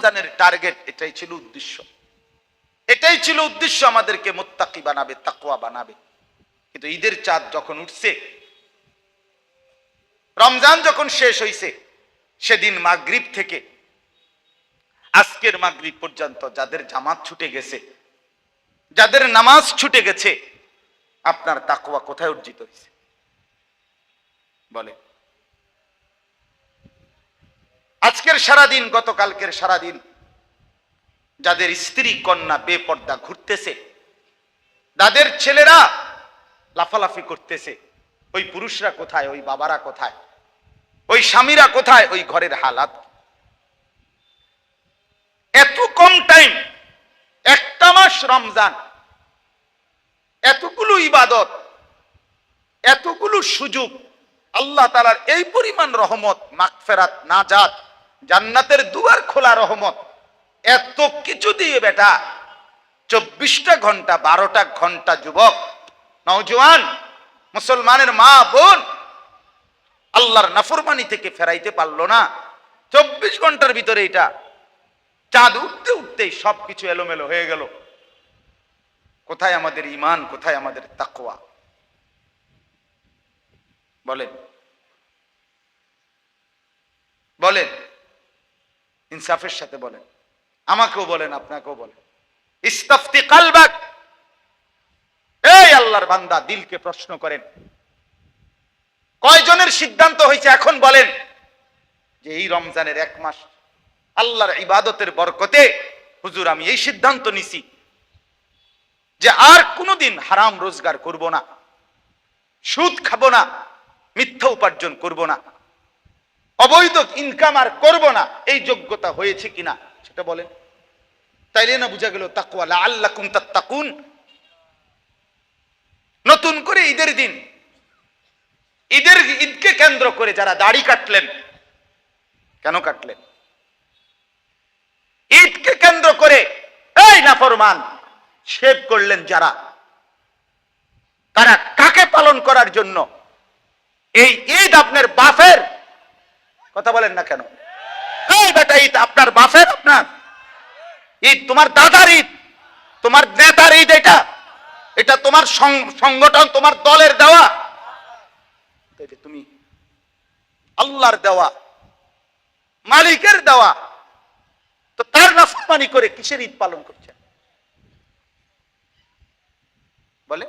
রমজানের টার্গেট এটাই ছিল উদ্দেশ্য। এটাই ছিল উদ্দেশ্য আমাদেরকে মোত্তাকি বানাবে তাকুয়া বানাবে। কিন্তু ঈদের চাঁদ যখন উঠছে, রমজান যখন শেষ হইছে, সেদিন মাগরিব থেকে, আজকের মাগরিব পর্যন্ত যাদের জামাত ছুটে গেছে, যাদের নামাজ ছুটে গেছে, আপনার তাকুয়া কোথায় অর্জিত হয়েছে বলে আজকের সারাদিন, গতকালকের সারাদিন যাদের স্ত্রী, কন্যা বেপর্দা ঘুরতেছে যাদের ছেলেরা লাফালাফি করতেছে, ওই পুরুষরা কোথায়, ওই বাবারা কোথায়, ওই স্বামীরা কোথায়, ওই ঘরের হালাত এত কম টাইম, একটা মাস রমজান, এতগুলো ইবাদত, এতগুলো সুযোগ, আল্লাহ তালার এই পরিমাণ রহমত, মাগফেরাত, নাজাত জান্নাতের দুয়ার খোলা রহমত। এত কিছু দিয়ে বেটা, চব্বিশটা ঘণ্টা, বারোটা ঘণ্টা যুবক, নওজোয়ান, মুসলমানের মা বোন, আল্লাহর নাফরমানি থেকে ফেরাইতে পারল না। চব্বিশ ঘণ্টার ভিতরে এটা। চাঁদ উঠতে উঠতেই সবকিছু এলোমেলো হয়ে গেল। কোথায় আমাদের ইমান কোথায় আমাদের তাকওয়া? বলেন। বলেন। ইনসাফের সাথে বলেন। আমাকেও বলেন, আপনাকেও বলেন। ইস্তাফতি কালবাক। এই আল্লাহর বান্দা দিলকে প্রশ্ন করেন। কয়জনের সিদ্ধান্ত হয়েছে এখন বলেন? যে এই রমজানের এক মাস আল্লাহর ইবাদতের বরকতে হুজুর, আমি এই সিদ্ধান্ত নিছি যে আর কোনোদিন হারাম রোজগার করব না, সুদ খাব না, মিথ্যা উপার্জন করব না। অবৈধ ইনকাম আর করব না। এই যোগ্যতা হয়েছে কিনা, সেটা বলেন। তাইলে না বুঝা গেল তাকুয়া আল্লাহ তাকুন নতুন করে ঈদের দিন। ঈদের ঈদকে কেন্দ্র করে যারা দাড়ি কাটলেন, কেন কাটলেন? ঈদকে কেন্দ্র করে, এই নাফরমান, শেভ করলেন যারা? তারা কাকে পালন করার জন্য? এই ঈদ আপনার বাফের কথা বলেন না কেন? এই বেটা ঈদ আপনার বাফের আপনার? ঈদ তোমার দাদার ঈদ তোমার নেতার ঈদ এটা। এটা তোমার সংগঠন তোমার দলের দেওয়া। তুমি আল্লাহর দেওয়া মালিকের দেওয়া তো তার নাফরমানি করে কিসের ঈদ পালন করছেন? বলে